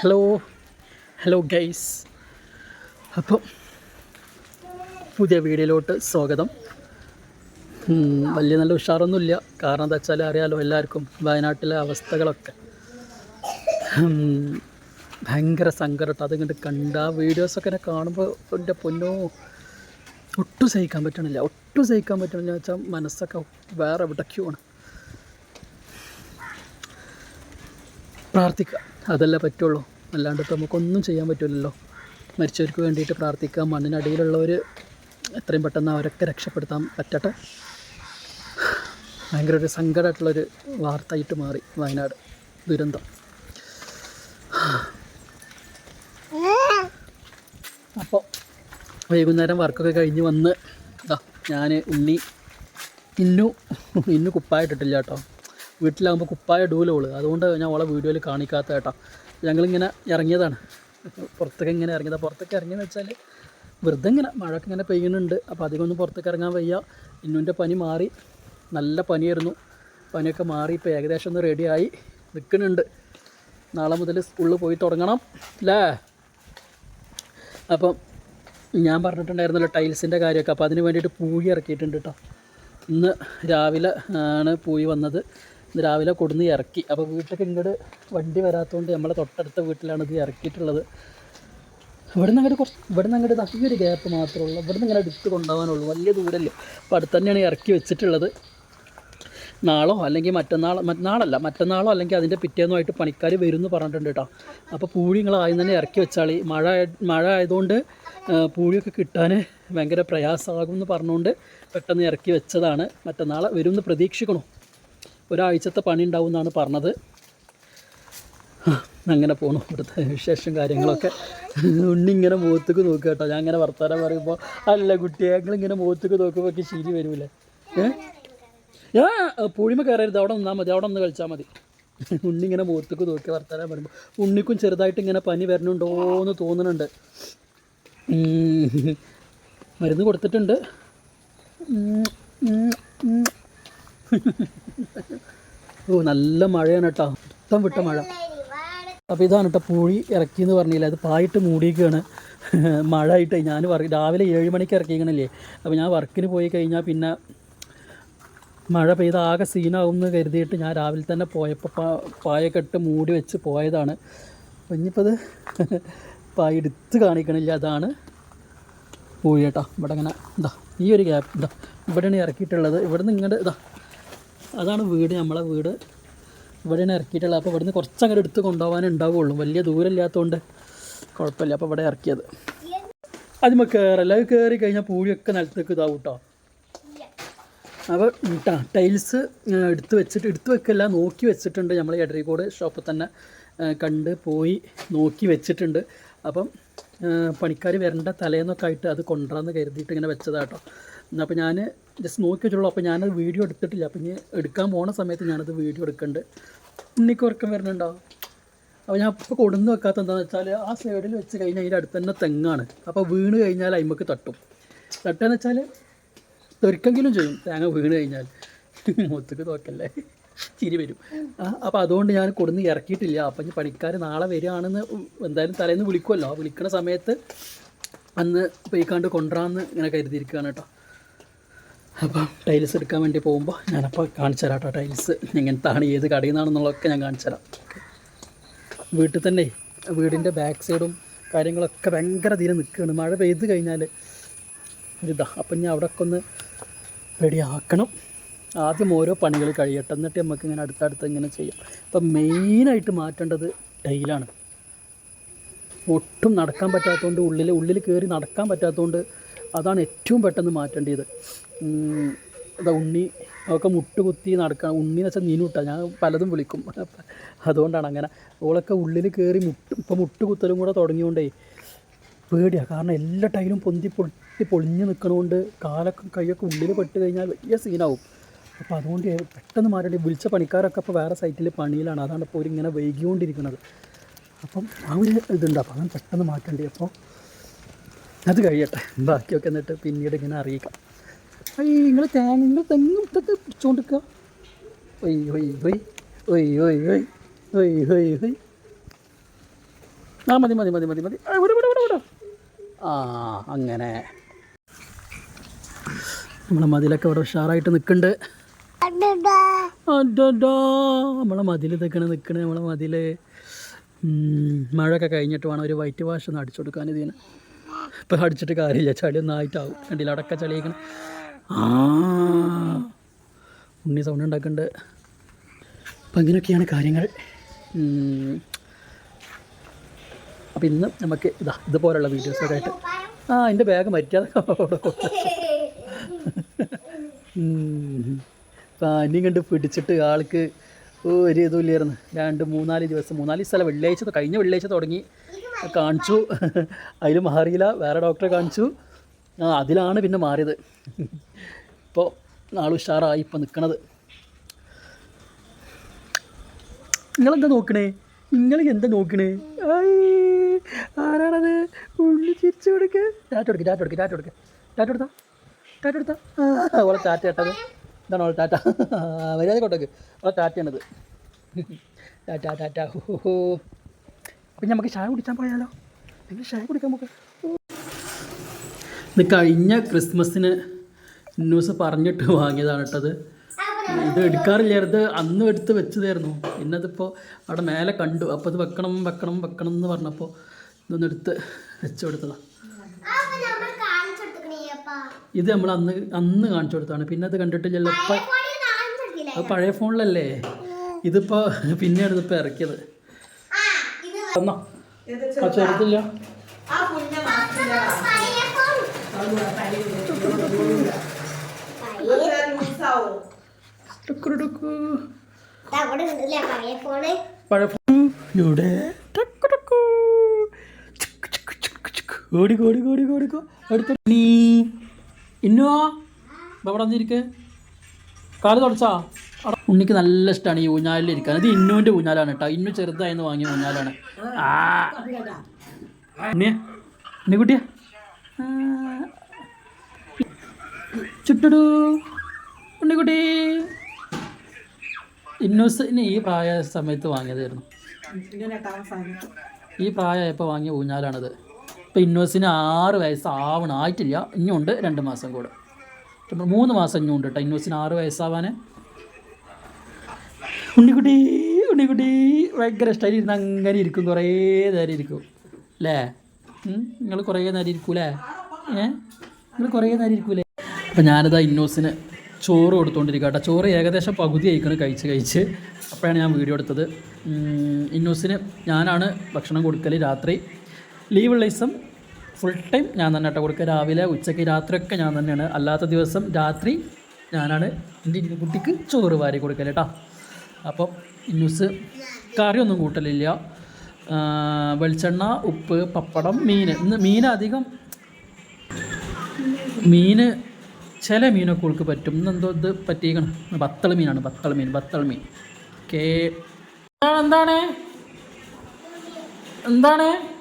Hello hello guys അപ്പം പുതിയ വീഡിയോയിലോട്ട് സ്വാഗതം. വലിയ നല്ല ഉഷാറൊന്നുമില്ല. കാരണം എന്താ വെച്ചാൽ അറിയാലോ എല്ലാവർക്കും വയനാട്ടിലെ അവസ്ഥകളൊക്കെ. ഭയങ്കര സങ്കടം. അതിങ്ങോട്ട് കണ്ട വീഡിയോസൊക്കെ എന്നെ കാണുമ്പോൾ എന്റെ പൊന്നോ ഒട്ടും സഹിക്കാൻ പറ്റണില്ല. ഒട്ടും സഹിക്കാൻ പറ്റണില്ല. വെച്ചാൽ മനസ്സൊക്കെ വേറെ എവിടേക്കുമാണ് പ്രാർത്ഥിക്കുക അതല്ലേ പറ്റുള്ളൂ. അല്ലാണ്ട് ഇപ്പം നമുക്കൊന്നും ചെയ്യാൻ പറ്റില്ലല്ലോ മരിച്ചവർക്ക് വേണ്ടിയിട്ട് പ്രാർത്ഥിക്കാം. മണ്ണിനടിയിലുള്ളവർ എത്രയും പെട്ടെന്ന് അവരൊക്കെ രക്ഷപ്പെടുത്താൻ പറ്റട്ടെ. ഭയങ്കര ഒരു സങ്കടമായിട്ടുള്ളൊരു വാർത്തയായിട്ട് മാറി വയനാട് ദുരന്തം. അപ്പോൾ വൈകുന്നേരം വർക്കൊക്കെ കഴിഞ്ഞ് വന്ന് ഞാൻ ഉണ്ണി ഇന്നു ഇന്നു കുപ്പായിട്ടിട്ടില്ല കേട്ടോ. വീട്ടിലാകുമ്പോൾ കുപ്പായ ഡൂലോൾ അതുകൊണ്ട് ഞാൻ ഓളെ വീഡിയോയിൽ കാണിക്കാത്ത കേട്ടോ. ഞങ്ങളിങ്ങനെ ഇറങ്ങിയതാണ്. പുറത്തൊക്കെ ഇങ്ങനെ ഇറങ്ങിയതാണ് പുറത്തൊക്കെ ഇറങ്ങിയെന്ന് വെച്ചാൽ വെറുതെ ഇങ്ങനെ മഴയൊക്കെ ഇങ്ങനെ പെയ്യുന്നുണ്ട്. അപ്പോൾ അധികമൊന്നും പുറത്തേക്ക് ഇറങ്ങാൻ വയ്യ. ഇന്നുന്റെ പനി മാറി. നല്ല പനിയായിരുന്നു. പനിയൊക്കെ മാറി ഇപ്പോൾ ഏകദേശം ഒന്ന് റെഡിയായി നിൽക്കുന്നുണ്ട് നാളെ മുതൽ സ്കൂളിൽ പോയി തുടങ്ങണം. അല്ലേ അപ്പം ഞാൻ പറഞ്ഞിട്ടുണ്ടായിരുന്നല്ലോ ടൈൽസിന്റെ കാര്യമൊക്കെ. അപ്പോൾ അതിന് വേണ്ടിയിട്ട് പൂഴി ഇറക്കിയിട്ടുണ്ട് കേട്ടോ ഇന്ന് രാവിലെ ആണ് പൂയി വന്നത്. ഇന്ന് രാവിലെ കൊടുന്ന് ഇറക്കി. അപ്പോൾ വീട്ടിലേക്ക് ഇങ്ങോട്ട് വണ്ടി വരാത്തതുകൊണ്ട് നമ്മളെ തൊട്ടടുത്ത വീട്ടിലാണ് ഇത് ഇറക്കിയിട്ടുള്ളത്. ഇവിടെ നിന്ന് അങ്ങോട്ട് കുറച്ച് ഇവിടെ നിന്ന് അങ്ങോട്ട് ഈ ഒരു ഗ്യാപ്പ് മാത്രമേ ഉള്ളൂ. ഇവിടെ നിന്ന് ഇങ്ങനെ എടുത്ത് കൊണ്ടുപോകാനുള്ളൂ. വലിയ ദൂരമല്ലേ അപ്പോൾ അടുത്ത് തന്നെയാണ് ഇറക്കി വെച്ചിട്ടുള്ളത്. നാളോ അല്ലെങ്കിൽ മറ്റന്നാൾ മറ്റന്നാളല്ല മറ്റന്നാളോ അല്ലെങ്കിൽ അതിന്റെ പിറ്റേന്നുമായിട്ട് പണിക്കാർ വരും എന്ന് പറഞ്ഞിട്ടുണ്ട് കേട്ടോ. അപ്പോൾ പൂഴി നിങ്ങൾ ആദ്യം തന്നെ ഇറക്കി വെച്ചാൽ മഴ മഴ ആയതുകൊണ്ട് പൂഴിയൊക്കെ കിട്ടാൻ ഭയങ്കര പ്രയാസമാകും എന്ന് പറഞ്ഞുകൊണ്ട് പെട്ടെന്ന് ഇറക്കി വെച്ചതാണ്. മറ്റന്നാളെ വരും എന്ന് പ്രതീക്ഷിക്കണു. ഒരാഴ്ചത്തെ പണി ഉണ്ടാവും എന്നാണ് പറഞ്ഞത്. അങ്ങനെ പോണു. ഇവിടുത്തെ വിശേഷം കാര്യങ്ങളൊക്കെ. ഉണ്ണി ഇങ്ങനെ മുഖത്തേക്ക് നോക്കുക കേട്ടോ. ഞാൻ ഇങ്ങനെ വർത്താനം പറയുമ്പോൾ അല്ല കുട്ടിയെ ഞങ്ങളിങ്ങനെ മുഖത്തേക്ക് നോക്കുമ്പോൾ ഒക്കെ ശരി വരൂലേ? ഏഹ് ഞാൻ പൂഴിമ കയറരുത്. അവിടെ നിന്നാൽ മതി. അവിടെ നിന്ന് കളിച്ചാൽ മതി. ഉണ്ണി ഇങ്ങനെ മുഖത്തേക്ക് നോക്കി വർത്താനം പറയുമ്പോൾ ഉണ്ണിക്കും ചെറുതായിട്ട് ഇങ്ങനെ പനി വരണുണ്ടോ എന്ന് തോന്നുന്നുണ്ട്. മരുന്ന് കൊടുത്തിട്ടുണ്ട്. ഓ നല്ല മഴയാണ് കേട്ടോ മൊത്തം വിട്ട മഴ. അപ്പോൾ ഇതാണ് കേട്ടോ പൂഴി ഇറക്കി എന്ന് പറഞ്ഞില്ല? അത് പായിട്ട് മൂടിയിരിക്കുകയാണ് മഴ ആയിട്ട് ഞാൻ വർക്ക് രാവിലെ ഏഴ് മണിക്ക് ഇറക്കിക്കണില്ലേ അപ്പോൾ ഞാൻ വർക്കിന് പോയി കഴിഞ്ഞാൽ പിന്നെ മഴ പെയ്ത് ആകെ സീനാവും എന്ന് കരുതിയിട്ട് ഞാൻ രാവിലെ തന്നെ പോയപ്പോൾ പായൊക്കെ ഇട്ട് മൂടി വെച്ച് പോയതാണ്. ഇനിയിപ്പോൾ അത് പായ എടുത്ത് കാണിക്കണില്ല. അതാണ് പൂഴി കേട്ടോ ഇവിടെ ഇങ്ങനെ ഇതാ ഈ ഒരു ഗ്യാപ്പ് ഇതാ ഇവിടെയാണ് ഇറക്കിയിട്ടുള്ളത്. ഇവിടെ നിന്ന് ഇങ്ങോട്ട് ഇതാ അതാണ് വീട് നമ്മളെ വീട്. ഇവിടെയാണ് ഇറക്കിയിട്ടുള്ളത്. അപ്പോൾ ഇവിടുന്ന് കുറച്ചങ്ങോട്ട് എടുത്ത് കൊണ്ടുപോകാനേ ഉണ്ടാവുള്ളൂ വലിയ ദൂരമില്ലാത്തതുകൊണ്ട് കുഴപ്പമില്ല. അപ്പോൾ ഇവിടെ ഇറക്കിയത്. അതിമ കയറല്ല? അത് കയറി കഴിഞ്ഞാൽ പൂഴിയൊക്കെ നിലത്തേക്ക് ഇതാവും കേട്ടോ അപ്പോൾ ടൈൽസ് എടുത്ത് വെച്ചിട്ട് എടുത്ത് വെക്കല്ല നോക്കി വെച്ചിട്ടുണ്ട്. നമ്മൾ എടരിക്കോട് ഷോപ്പിൽ തന്നെ കണ്ട് പോയി നോക്കി വെച്ചിട്ടുണ്ട്. അപ്പം പണിക്കാർ വരേണ്ട തലേന്നൊക്കെ ആയിട്ട് അത് കൊണ്ടുവരാമെന്ന് കരുതിയിട്ട് ഇങ്ങനെ വെച്ചതാട്ടോ അപ്പോൾ ഞാൻ ജസ്റ്റ് നോക്കി വെച്ചുള്ളൂ അപ്പോൾ ഞാനത് വീഡിയോ എടുത്തിട്ടില്ല. അപ്പം ഇനി എടുക്കാൻ പോണ സമയത്ത് ഞാനത് വീഡിയോ എടുക്കുന്നുണ്ട് ഉണ്ണിക്ക് ഉറക്കം വരുന്നുണ്ടോ? അപ്പോൾ ഞാൻ ഇപ്പോൾ കൊടുന്ന് വെക്കാത്ത എന്താണെന്ന് വെച്ചാൽ ആ സൈഡിൽ വെച്ച് കഴിഞ്ഞാൽ അതിന്റെ അടുത്ത് തന്നെ തെങ്ങാണ്. അപ്പോൾ വീണ് കഴിഞ്ഞാൽ അയിമക്ക് തട്ടും. തട്ടുകയെന്ന് വെച്ചാൽ തെറിക്കെങ്കിലും ചെയ്യും. തേങ്ങ വീണ് കഴിഞ്ഞാൽ. മുത്തക്ക് തോക്കല്ലേ ചിരി വരും. അപ്പോൾ അതുകൊണ്ട് ഞാൻ കൊടുന്ന് ഇറക്കിയിട്ടില്ല. അപ്പം ഇനി പണിക്കാർ നാളെ വരികയാണെന്ന് എന്തായാലും തലേന്ന് വിളിക്കുമല്ലോ വിളിക്കുന്ന സമയത്ത് അന്ന് പോയിക്കാണ്ട് കൊണ്ടുവരാമെന്ന് ഇങ്ങനെ കരുതിയിരിക്കുകയാണ് കേട്ടോ. അപ്പം ടൈൽസ് എടുക്കാൻ വേണ്ടി പോകുമ്പോൾ ഞാനപ്പോൾ കാണിച്ചു തരാം കേട്ടോ ടൈൽസ്. എങ്ങനത്താണ് ഏത് കടയിൽ നിന്നാണെന്നുള്ളതൊക്കെ ഞാൻ കാണിച്ചു തരാം. വീട്ടിൽ തന്നെ വീടിന്റെ ബാക്ക് സൈഡും കാര്യങ്ങളൊക്കെ ഭയങ്കര തീരെ നിൽക്കുകയാണ്. മഴ പെയ്ത് കഴിഞ്ഞാൽ ഒരിതാ അപ്പം ഞാൻ അവിടെ ഒക്കെ ഒന്ന് റെഡിയാക്കണം ആദ്യം ഓരോ പണികൾ കഴിയട്ടെ. എന്നിട്ട് നമുക്ക് ഇങ്ങനെ അടുത്തടുത്ത് ഇങ്ങനെ ചെയ്യാം. അപ്പം മെയിനായിട്ട് മാറ്റേണ്ടത് ടൈലാണ് ഒട്ടും നടക്കാൻ പറ്റാത്തതുകൊണ്ട് ഉള്ളിൽ ഉള്ളിൽ കയറി നടക്കാൻ പറ്റാത്തതുകൊണ്ട് അതാണ് ഏറ്റവും പെട്ടെന്ന് മാറ്റേണ്ടത്. അതാ ഉണ്ണി ഒക്കെ മുട്ടുകുത്തി നടക്കണം ഉണ്ണി എന്ന് വെച്ചാൽ നീനുട്ടാ ഞാൻ പലതും വിളിക്കും. അതുകൊണ്ടാണ് അങ്ങനെ. ഓളൊക്കെ ഉള്ളിൽ കയറി മുട്ട് ഇപ്പോൾ മുട്ടുകുത്തലും കൂടെ തുടങ്ങിയോണ്ടേ പേടിയാണ് കാരണം എല്ലാ ടൈലും പൊന്തി പൊട്ടി പൊളിഞ്ഞ് നിൽക്കണോണ്ട് കാലൊക്കെ കൈയൊക്കെ ഉള്ളിൽ പെട്ട് കഴിഞ്ഞാൽ വലിയ സീനാവും. അപ്പോൾ അതുകൊണ്ട് പെട്ടെന്ന് മാറ്റേണ്ടി വിളിച്ച പണിക്കാരൊക്കെ ഇപ്പോൾ വേറെ സൈറ്റിൽ പണിയിലാണ്. അതാണ് ഇപ്പോൾ ഇങ്ങനെ വൈകിക്കൊണ്ടിരിക്കുന്നത് അപ്പം ആ ഒരു ഇതുണ്ട്. അപ്പോൾ അങ്ങനെ പെട്ടെന്ന് മാറ്റേണ്ടി അപ്പോൾ അത് കഴിയട്ടെ. ബാക്കിയൊക്കെ എന്നിട്ട് പിന്നീട് ഇങ്ങനെ അറിയിക്കാം. അയ്യ നിങ്ങൾ തേങ്ങ നിങ്ങൾ തെങ്ങ് ഇട്ടത്ത് പിടിച്ചോണ്ടിരിക്കുക ഒയ് ഒയ് ഒയ് ഒയ് ഒയ് ഒയ് ഒയ് ഒയ് ഒയ് ആ മതി മതി മതി മതി മതി. ആ, അങ്ങനെ. നമ്മളെ മതിലൊക്കെ ഇവിടെ ഉഷാറായിട്ട് നിൽക്കുന്നുണ്ട് നമ്മളെ മതിൽ ഇതൊക്കെയാണ് നിൽക്കണേ നമ്മളെ മതിൽ മഴയൊക്കെ കഴിഞ്ഞിട്ട് വേണം ഒരു വൈറ്റ് വാഷ് ഒന്ന് അടിച്ചു കൊടുക്കാൻ ഇതിന്. ഇപ്പം അടിച്ചിട്ട് കാര്യമില്ല. ചളി ഒന്നായിട്ടാവും. കണ്ടില്ല അടക്ക ചളിയേക്കണം. ആ ഉണ്ണി സൗണ്ട് ഉണ്ടാക്കുന്നുണ്ട് അപ്പം ഇങ്ങനെയൊക്കെയാണ് കാര്യങ്ങൾ. അപ്പം ഇന്ന് നമുക്ക് ഇതാ ഇതുപോലുള്ള വീഡിയോസൊക്കെ ആയിട്ട് ആ എന്റെ ബാഗ് മരിക്കാതെ പനി കണ്ട് പിടിച്ചിട്ട് ആൾക്ക് ഒരു ഇതുമില്ലായിരുന്നു രണ്ട് മൂന്നാൽ ദിവസം മൂന്നാൽ ദിവസം വെള്ളിയാഴ്ച കഴിഞ്ഞ വെള്ളിയാഴ്ച തുടങ്ങി. കാണിച്ചു. അതിൽ മാറിയില്ല. വേറെ ഡോക്ടറെ കാണിച്ചു. അതിലാണ് പിന്നെ മാറിയത്. ഇപ്പോൾ നാൾ ഉഷാറായി ഇപ്പം നിൽക്കണത് നിങ്ങളെന്താ നോക്കണേ? നിങ്ങൾ എന്താ നോക്കണേ? ആരാണത്? ഉള്ളി ചിരിച്ചു കൊടുക്ക്. ടാറ്റ കൊടുക്ക് ടാറ്റ കൊടുക്ക് ടാറ്റ കൊടുക്ക്. ടാറ്റ കൊടുത്താ? ടാറ്റ കൊടുത്താ? അവളെ ടാറ്റ ഇട്ടത്. എന്താണ് അവളെ ടാറ്റ. മര്യാദ കൊട്ടേക്ക് അവളെ ടാറ്റയാണത്. ടാറ്റ ടാറ്റ. ഹോ. അപ്പം നമുക്ക് ചായ കുടിക്കാൻ പോയാലോ? നിങ്ങൾ ചായ കുടിക്കാൻ നമുക്ക് ഇത് കഴിഞ്ഞ ക്രിസ്മസിന് ന്യൂസ് പറഞ്ഞിട്ട് വാങ്ങിയതാണ് കേട്ടത് ഇത് എടുക്കാറില്ലായിരുന്നു അന്ന് എടുത്ത് വെച്ചതായിരുന്നു. ഇന്നതിപ്പോൾ അവിടെ മേലെ കണ്ടു. അപ്പോൾ ഇത് വെക്കണം വെക്കണം വെക്കണം എന്ന് പറഞ്ഞപ്പോൾ ഇതൊന്ന് എടുത്ത് വെച്ചു കൊടുത്തതാണ് ഇത് നമ്മൾ അന്ന് അന്ന് കാണിച്ചു കൊടുത്താണ് പിന്നെ അത് കണ്ടിട്ട് ചിലപ്പോൾ പഴയ ഫോണിലല്ലേ? ഇതിപ്പോൾ പിന്നെയാണ് ഇതിപ്പോൾ ഇറക്കിയത്. എന്നാ ഇവിടെ. ഓടിക്കോ ഓടിക്കോ ഓടിക്കോ ഓടിക്കോ. അടുത്ത നീ. ഇന്നോ? ഇവിടെ വന്നിരിക്കേ? കാൽ തുടച്ചാ? ഉണ്ണിക്ക് നല്ല ഇഷ്ടമാണ് ഈ ഊഞ്ഞാലിൽ ഇരിക്കാൻ. ഇത് ഇന്നുവിന്റെ ഊഞ്ഞാലാണ് കേട്ടോ. ഇന്നു ചെറുതായെന്ന് വാങ്ങിയ ഊഞ്ഞാലാണ്. ആ. ഉണ്ണിയ ഉണ്ണിക്കുട്ടിയെ. ചുട്ടടൂ. ഉണ്ണിക്കുട്ടി. ഇന്നോസിന് ഈ പ്രായ സമയത്ത് വാങ്ങിയതായിരുന്നു. ഈ പ്രായമായപ്പോൾ വാങ്ങിയ ഊഞ്ഞാലാണത്. ഇപ്പോൾ ഇന്നോസിന് ആറ് വയസ്സ് ആവണം ആയിട്ടില്ല. ഇനിയുണ്ട് രണ്ട് മാസം കൂടെ. മൂന്ന് മാസം ഇനിയുണ്ട് കേട്ടോ ഇന്നോസിന് ആറ് വയസ്സാവാൻ ഉണ്ണിക്കുട്ടി ഉണ്ണിക്കുട്ടി ഭയങ്കര ഇഷ്ടമായി ഇരുന്ന് അങ്ങനെ ഇരിക്കും കുറേ നേരം ഇരിക്കും. അല്ലേ നിങ്ങൾ കുറേ നേരം ഇരിക്കൂലേ? ഏ? നിങ്ങൾ കുറേ നേരം ഇരിക്കൂലേ? അപ്പം ഞാനിതാ ഇന്നോസിന് ചോറ് കൊടുത്തുകൊണ്ടിരിക്കുക കേട്ടോ ചോറ് ഏകദേശം പകുതി ആയിക്കണം കഴിച്ച് കഴിച്ച്. അപ്പോഴാണ് ഞാൻ വീഡിയോ എടുത്തത്. ഇന്നോസിന് ഞാനാണ് ഭക്ഷണം കൊടുക്കൽ രാത്രി. ലീവുള്ള ദിവസം ഫുൾ ടൈം ഞാൻ തന്നെ കേട്ടോ കൊടുക്കുക രാവിലെ ഉച്ചയ്ക്ക് രാത്രിയൊക്കെ ഞാൻ തന്നെയാണ്. അല്ലാത്ത ദിവസം രാത്രി ഞാനാണ് എന്റെ ഇന്നു കുട്ടിക്ക് ചോറ് വാരി കൊടുക്കൽ കേട്ടോ അപ്പം ന്യൂസ് കറിയൊന്നും കൂട്ടലില്ല. വെളിച്ചെണ്ണ ഉപ്പ് പപ്പടം മീൻ. ഇന്ന് മീൻ അധികം മീൻ ചില മീനൊക്കെ ഉൾക്ക് പറ്റും. ഇന്ന് എന്തോ ഇത് പറ്റിയേക്കണം. ബത്തൾ മീനാണ്. ബത്തൾ മീൻ ബത്തൾ മീൻ. കേ എന്താണ്? എന്താണ്?